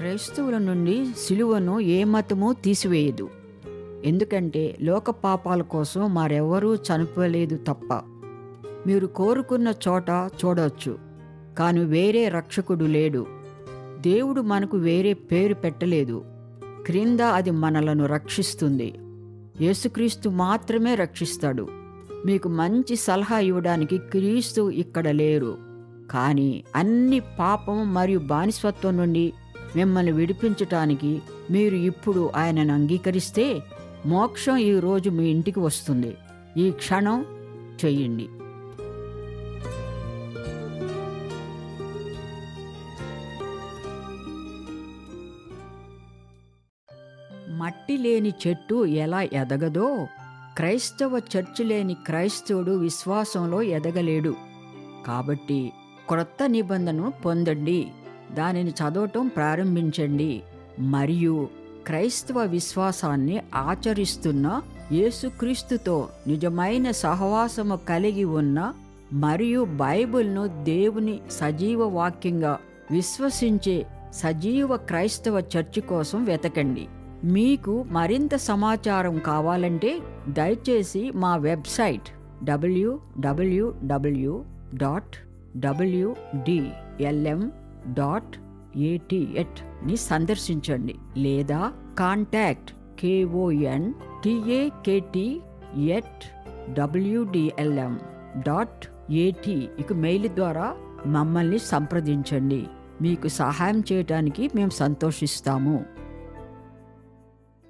క్రైస్తవుల నుండి సిలువను ఏ మతము తీసివేయదు. ఎందుకంటే లోక పాపాల కోసం మరెవరూ చనిపోలేదు తప్ప. మీరు కోరుకున్న చోట చూడవచ్చు కానీ వేరే రక్షకుడు లేడు. దేవుడు మనకు వేరే పేరు పెట్టలేదు. క్రింద అది మనలను రక్షిస్తుంది. యేసుక్రీస్తు మాత్రమే రక్షిస్తాడు. మీకు మంచి సలహా ఇవ్వడానికి క్రీస్తు ఇక్కడ లేరు. కానీ అన్ని పాపం మరియు బానిసత్వం నుండి మిమ్మల్ని విడిపించటానికి మీరు ఇప్పుడు ఆయనను అంగీకరిస్తే మోక్షం ఈ రోజు మీ ఇంటికి వస్తుంది. ఈ క్షణం చెయ్యండి. మట్టి లేని చెట్టు ఎలా ఎదగదో క్రైస్తవ చర్చి లేని క్రైస్తవుడు విశ్వాసంలో ఎదగలేడు. కాబట్టి క్రొత్త నిబంధనను పొందండి. దానిని చదవటం ప్రారంభించండి. మరియు క్రైస్తవ విశ్వాసాన్ని ఆచరిస్తున్న యేసుక్రీస్తుతో నిజమైన సహవాసము కలిగి ఉన్న మరియు బైబిల్ను దేవుని సజీవ వాక్యంగా విశ్వసించే సజీవ క్రైస్తవ చర్చి కోసం వెతకండి. మీకు మరింత సమాచారం కావాలంటే దయచేసి మా website W W W dot W D L M dot ఏటీఎట్ని సందర్శించండి. లేదా contact K O N T A K T at W D L M dot A T ఇక మెయిల్ ద్వారా మమ్మల్ని సంప్రదించండి. మీకు సహాయం చేయడానికి మేము సంతోషిస్తాము.